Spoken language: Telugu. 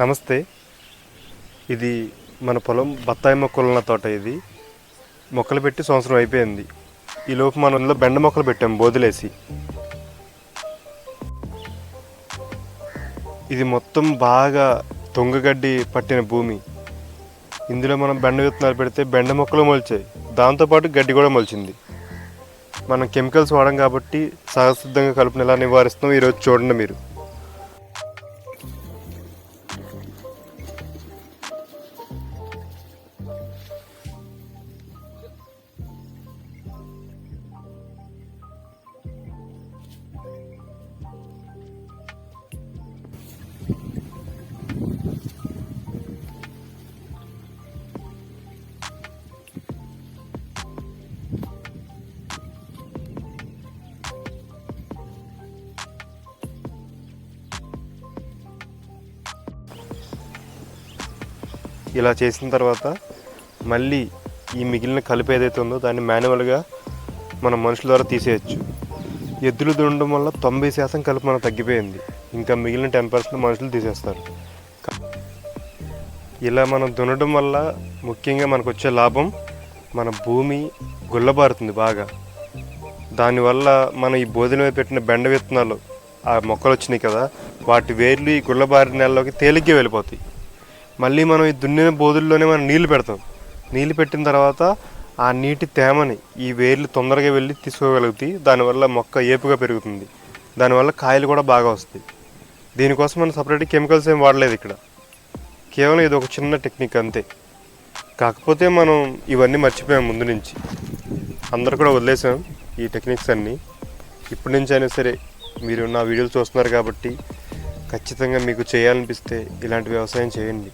నమస్తే. ఇది మన పొలం బత్తాయి మొక్కలున్న తోట ఇది. మొక్కలు పెట్టి సంవత్సరం అయిపోయింది. ఈ లోపు మనం ఇందులో బెండ మొక్కలు పెట్టాం బోదులేసి. ఇది మొత్తం బాగా తొంగగడ్డి పట్టిన భూమి. ఇందులో మనం బెండ విత్తనాలు పెడితే బెండ మొక్కలు మొలిచాయి. దాంతోపాటు గడ్డి కూడా మొలిచింది. మనం కెమికల్స్ వాడడం కాబట్టి సహసిద్ధంగా కలుపుని ఎలా నివారిస్తాం ఈరోజు చూడండి మీరు. ఇలా చేసిన తర్వాత మళ్ళీ ఈ మిగిలిన కలుపు ఏదైతే ఉందో దాన్ని మాన్యువల్గా మన మనుషుల ద్వారా తీసేయచ్చు. ఎద్దులు దున్నడం వల్ల తొంభై శాతం కలుపు మనకు తగ్గిపోయింది. ఇంకా మిగిలిన టెన్ పర్సెంట్ మనుషులు తీసేస్తారు. ఇలా మనం దున్నడం వల్ల ముఖ్యంగా మనకు వచ్చే లాభం మన భూమి గుల్లబారుతుంది బాగా. దానివల్ల మనం ఈ బోధన పెట్టిన బెండ విత్తనాలు ఆ మొక్కలు వచ్చినాయి కదా వాటి వేర్లు ఈ గుల్లబారిన నెలలోకి తేలిగ్గా వెళ్ళిపోతాయి. మళ్ళీ మనం ఈ దున్నిన బోధుల్లోనే మనం నీళ్ళు పెడతాం. నీళ్ళు పెట్టిన తర్వాత ఆ నీటి తేమని ఈ వేర్లు తొందరగా వెళ్ళి తీసుకోగలుగుతాయి. దానివల్ల మొక్క ఏపుగా పెరుగుతుంది. దానివల్ల కాయలు కూడా బాగా వస్తాయి. దీనికోసం మనం సపరేట్ కెమికల్స్ ఏం వాడలేదు ఇక్కడ. కేవలం ఇది ఒక చిన్న టెక్నిక్ అంతే. కాకపోతే మనం ఇవన్నీ మర్చిపోయాం ముందు నుంచి. అందరు కూడా వదిలేసాం ఈ టెక్నిక్స్ అన్నీ. ఇప్పటి నుంచి అయినా సరే మీరు నా వీడియోలు చూస్తున్నారు కాబట్టి ఖచ్చితంగా మీకు చేయాలనిపిస్తే ఇలాంటి వ్యవసాయం చేయండి.